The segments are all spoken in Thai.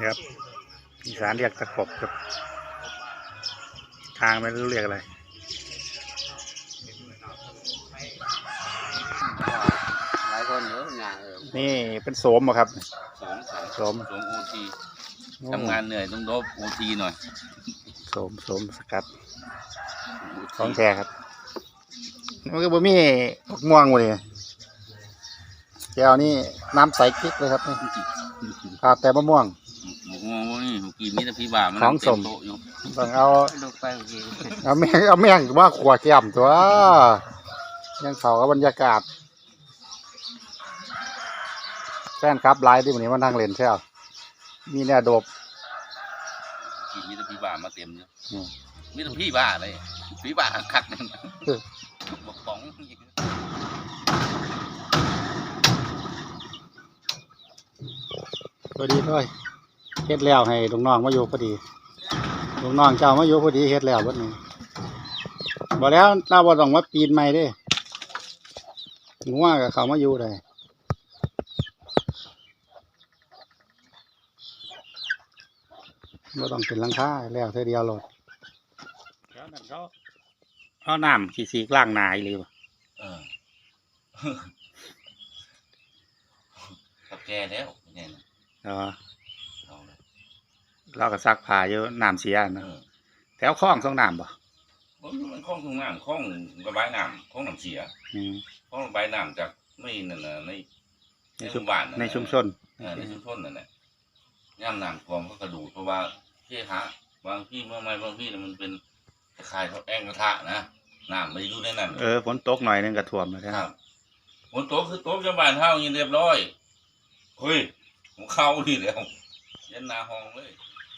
ครับอีสานเรียกตะขบครับ ทางไม่รู้เรียกอะไรหลายคนเยอะงานเออนี่เป็นโสมเหรอครับ สองสองโสมสองโอทีทำงานเหนื่อยต้องลบโอทีหน่อยโสมโสมสกัด OT ของแท้ครับมันก็บ่มีมะม่วงเลยแก้วนี่น้ำใสกิ๊กเลยครับนี่ขาดแต่มะม่วงหมูง งว่านี่หมูกีมีแต่พี่บ่ามันของสม เต็โต๊ะอยู่ต้องเอา ลูกไปโอเคเอาแม่งเอาแม่งว่าขวแก้มตัว ยังเขากับบรรยากาศ แฟนครับไลน์ที่วันนี้มานั่งเล่นใช่ไหมมีแน่โดบกีมีแต่พี่บ่ามาเต็มอยู่อืม มีแต่พี่บ่าเลยพี่บ่าคักนั่นเออบอกป๋องพอดีด้วย เฮ็ดแล้วให้ลูกน้องมาอยู่พอดีลูกน้องเจ้ามาอยู่พอดีเฮ็ดแล้ววันนี้บอกแล้วเราบ่ต้องมาปีนใหม่เด้งัวกับเขามาอยู่ได้บ่ต้องเป็นหลังคาแล้วเท่าเดียวโลดแล้วนั่นเขาเอาน้ำขี้สีกล้างหนาอีหรือบ่เออกับแกแล้วเนี่ยนะอ๋อเอาเลย เราก็ซักผ้าอยู่น้ำเสียเอนะอแถวคลองส่งน้ำบ่มันมันคล้องทุ่งน้ำคล้องระบายน้ำคล้องน้ำเสียอืมคล้องระบายน้ำจากไม่นั่นน่ะในในในชุชุมมบ้านน่ะในชุมชนเออในชุมชนนั่นแหละย่ำน้ำกรองก็กระดูดเพราะว่าที่ฮะบางที่เมื่อไม่บางที่น่ะมันเป็นคล้ายๆเขาแองกระทะนะน้ำมันอยู่ในนั้นเออฝนตกหน่อยนึงก็ท่วมแล้วคครัรับบบนโต๊ะคือโต๊ะจำบานเท่าอย่างเรียบร้อยเฮ้ยผมเข้าที่แล้วยันหนาห้องเลย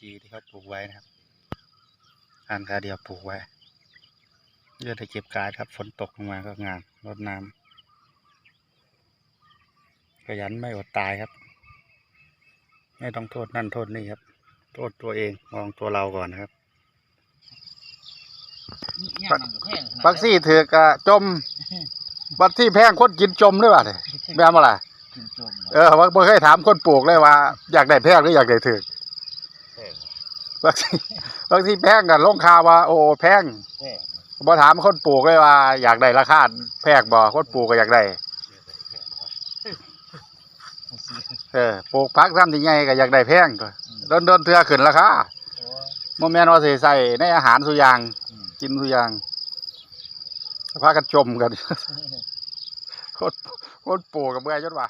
ชีที่เขาปลูกไว้นะครับอันคาเดียวปลูกไว้เลือดจะเก็บกายครับ ฝนตกลงมาก็งานรดน้ำขยันไม่อดตายครับ ไม่ต้องโทษนั่นโทษนี่ครับ โทษตัวเองมองตัวเราก่อนนะครับปักบักซี่ถือกะจมบักซี่แพงคนกินจมด้วยว่ะเนี่ยแม่นมาล่ะกินจมเออว่าบ่เคยถามคนปลูกเลยว่า อยากได้แพงหรืออยากได้ถือกแพง บางทีบางทีแพงกันลงข่าวว่า โอ้แพงแพง บ่ถามคนปลูกเลยว่า อยากได้ราคาแพงบ่คนปลูกก็อยากได้เออปลูกพักซ้ำที่ใหญ่ก็อยากได้แพงก็โดนโดนๆเทื่อขึ้นราคาบ่แม่นว่าสิใส่ในอาหารสุอย่าง กินสุอย่างพากันจมกันคนคนปลูกกับเบื่อจนว่า